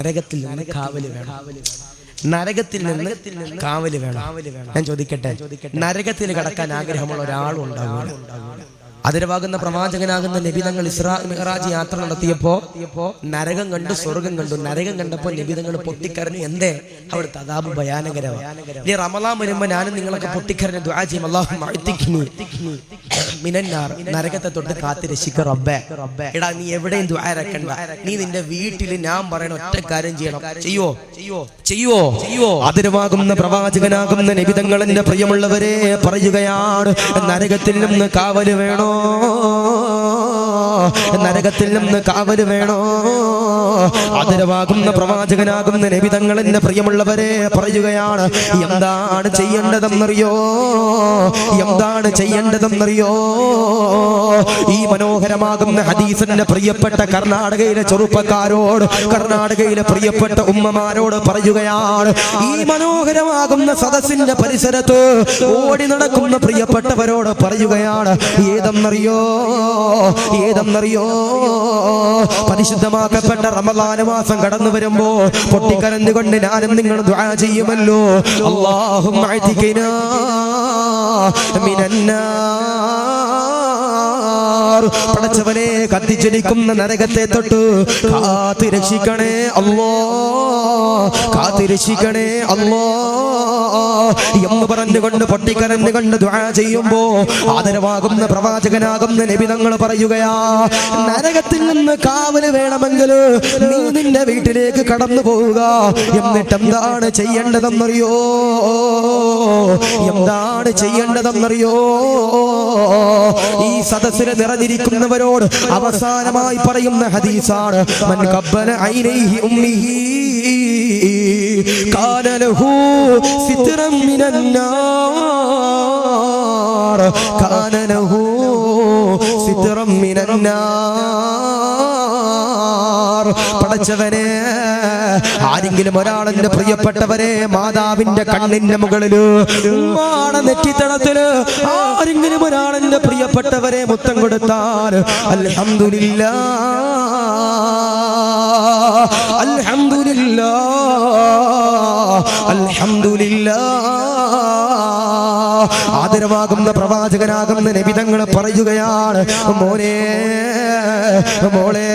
നരകത്തിൽ നിന്ന് കാവൽ വേണം. നരകത്തിൽ നിന്ന് കാവൽ വേണം. ഞാൻ ചോദിക്കട്ടെ? നരകത്തിൽ കടക്കാൻ ആഗ്രഹമുള്ള ഒരാളും ഉണ്ടാവില്ല. അതിരവാകുന്ന പ്രവാചകനാകുന്ന നബിതങ്ങൾ ഇസ്രാ മെഹറാജ് യാത്ര നടത്തിയപ്പോ നരകം കണ്ടു സ്വർഗം കണ്ടു. നരകം കണ്ടപ്പോ നബിതങ്ങൾ പൊട്ടിക്കരഞ്ഞു. എന്തേ? അവിടുത്തെ അതാബ് ഭയാനകരമാണ് ഇനി റമലാൻ വരുമ്പോ ഞാനും നിങ്ങളൊക്കെ പൊട്ടിക്കരഞ്ഞ മിനന്നാർ. നരകത്തെ തൊട്ട് കാത്ത് രക്ഷിക്ക റബ്ബേ. എടാ നീ എവിടെയും ദ്വാരക്കണ്ട നീ നിന്റെ വീട്ടിൽ ഞാൻ പറയണ ഒറ്റ കാര്യം ചെയ്യണം. ചെയ്യോ? ചെയ്യോ? ചെയ്യോ? അതിരവാകുന്ന പ്രവാചകനാകുന്ന നബിതങ്ങളെന്റെ പ്രിയമുള്ളവരെ പറയുകയാണ്. നരകത്തിൽ നിന്ന് കാവൽ വേണോ? നരകത്തിൽ നിന്ന് കാവൽ വേണോ? അതിരവാകുന്ന പ്രവാചകനാകുന്ന നബിതങ്ങളെന്റെ പ്രിയമുള്ളവരെ പറയുകയാണ് എന്താണ് ചെയ്യേണ്ടതെന്നറിയോ? എന്താണ് ചെയ്യേണ്ടതെന്നറിയോ? ഈ മനോഹരമാകുന്ന ഹദീസിന്റെ പ്രിയപ്പെട്ട കർണാടകയിലെ ചെറുപ്പക്കാരോട് കർണാടകയിലെ പ്രിയപ്പെട്ട ഉമ്മമാരോട് പറയുകയാണ് ഈ മനോഹരമാകുന്ന സദസ്സിന്റെ പരിസരത്ത് ഓടി നടക്കുന്ന പ്രിയപ്പെട്ടവരോട് പറയുകയാണ് ഏതെന്നറിയോ? ഏതെന്നറിയോ? പരിശുദ്ധമാക്കപ്പെട്ട റമദാന മാസം കടന്നു വരുമ്പോ പൊട്ടിക്കരഞ്ഞുകൊണ്ട് ഞാനും നിങ്ങൾ ദുആ ചെയ്യുമല്ലോ. അല്ലാഹും പടച്ചവനെ കത്തിച്ചിരിക്കുന്ന നരകത്തെ തൊട്ട്. കാത്തി രക്ഷിക്കണേ അല്ലോ. കാത്തി രക്ഷിക്കണേ അല്ലോ. എന്ന് പറഞ്ഞുകൊണ്ട് പൊട്ടിക്കരഞ്ഞുകൊണ്ട് ദുആ ചെയ്യുമ്പോ ആദരവാകുന്ന പ്രവാചകനാകുന്ന നബി തങ്ങൾ പറയുകയാ നരകത്തിൽ നിന്ന് കാവൽ വേണമെങ്കിൽ നീ നിന്റെ വീട്ടിലേക്ക് കടന്നു പോവുക. എന്നിട്ട് എന്താണ് ചെയ്യേണ്ടതെന്നറിയോ? എന്താണ് ചെയ്യേണ്ടതെന്നറിയോ? ഈ സദസ്സിൽ നിറഞ്ഞിരിക്കുന്നവരോട് അവസാനമായി പറയുന്ന ഹദീസാണ് മൻ കബ്ബല ഐനൈഹി സിത്റം മിനന്നാർ പടച്ചവനെ ആരെങ്കിലും ഒരാളെന്റെ പ്രിയപ്പെട്ടവരെ മാതാവിന്റെ കണ്ണിന്റെ മുകളിൽ ഉമ്മാടെ ആരെങ്കിലും ഒരാളെന്റെ പ്രിയപ്പെട്ടവരെ മുത്തം കൊടുത്താൽ അൽഹംദുലില്ലാ ആദരവാകുന്ന പ്രവാചകനാകുന്ന നബിതങ്ങൾ പറയുകയാണ് മോനെ മോളെ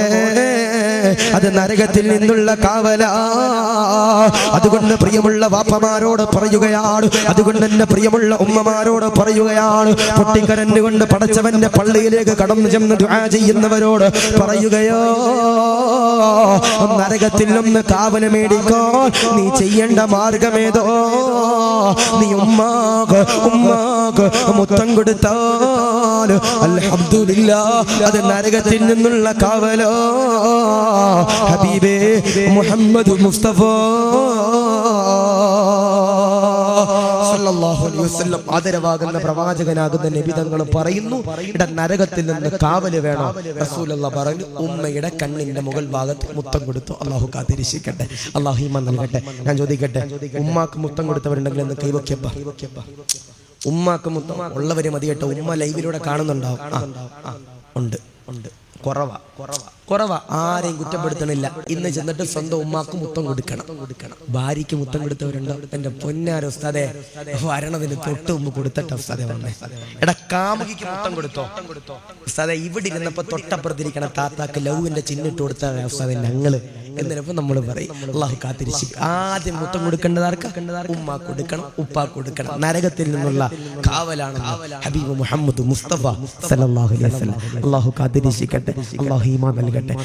അത് നരകത്തിൽ നിന്നുള്ള കാവല. അതുകൊണ്ട് പ്രിയമുള്ള വാപ്പമാരോട് പറയുകയാണ്. അതുകൊണ്ട് എന്റെ പ്രിയമുള്ള ഉമ്മമാരോട് പറയുകയാണ്. പൊട്ടിക്കരഞ്ഞുകൊണ്ട് പടച്ചവന്റെ പള്ളിയിലേക്ക് കടന്നു ചെന്ന് ദുആ ചെയ്യുന്നവരോട് പറയുകയോ നരകത്തിൽ നിന്ന് കാവല മേടിക്കോ. നീ ചെയ്യേണ്ട മാർഗമേതോ നീ ഉമ്മാക്ക് ഉമ്മാക്ക് മുത്തം കൊടുത്താൽ അൽഹംദുലില്ലാ. അത് നരകത്തിൽ നിന്നുള്ള കാവലോ? ഹബീബേ മുഹമ്മദ് മുസ്തഫ. ആദരവാകുന്ന പ്രവാചകനാകുന്ന നിബിതങ്ങൾ പറയുന്നു ഇട നരകത്തിൽ നിന്ന് കാവൽ വേണം. റസൂലുള്ള പറഞ്ഞു ഉമ്മയുടെ കണ്ണിന്റെ മുകൾ ഭാഗത്ത് മുത്തം കൊടുത്തു അള്ളാഹു കാത്തിരിശിക്കട്ടെ അള്ളാഹു ഹിമ നൽകട്ടെ. ഞാൻ ചോദിക്കട്ടെ ഉമ്മാക്ക് മുത്തം കൊടുത്തവരുണ്ടെങ്കിൽ എന്ന് കൈവക്കപ്പ ഉമ്മാക്ക് മുത്തം ഉള്ളവര് മതിയട്ടെ ഉമ്മ ലൈവിലൂടെ കാണുന്നുണ്ടാവും. ഉണ്ട് ഉണ്ട്. കുറവാ കുറവാ. കുറവാ. ആരെയും കുറ്റപ്പെടുത്തണില്ല ഇന്ന് ചെന്നിട്ട് സ്വന്തം ഉമ്മാക്ക് മുത്തം കൊടുക്കണം. കൊടുക്കണം ഭാര്യയ്ക്ക് മുത്തം കൊടുത്തവരുണ്ടോ? എന്റെ പൊന്നാരോസ്താതെ വരണതിന് തൊട്ട് ഉമ്മ കൊടുത്തിട്ട് ഉസ്താദെ വന്നേ. എടാ കാമുകിക്ക് മുത്തം കൊടുത്തോ? ഉസ്താദെ ഇവിടെ ഇരുന്നപ്പോ തൊട്ടപ്പുറത്തിരിക്കണ താത്താക്ക് ലവിന്റെ ചിഹ്നിട്ട് കൊടുത്ത ഉസ്താദെ ഞങ്ങൾ. എന്നിപ്പോ നമ്മൾ പറയും. അള്ളാഹു കാത്തിരിച്ച്. ആദ്യം മുത്തം കൊടുക്കേണ്ടത് ആർക്കാ? ഉമ്മ കൊടുക്കണം ഉപ്പ കൊടുക്കണം. നരകത്തിൽ നിന്നുള്ള കാവലാണ് ഹബീബ് മുഹമ്മദ് മുസ്തഫ സല്ലല്ലാഹു അലൈഹി അള്ളാഹു കാത്തിരിച്ചിക്കട്ടെ അള്ളാഹു ഈമാൻ നൽകട്ടെ.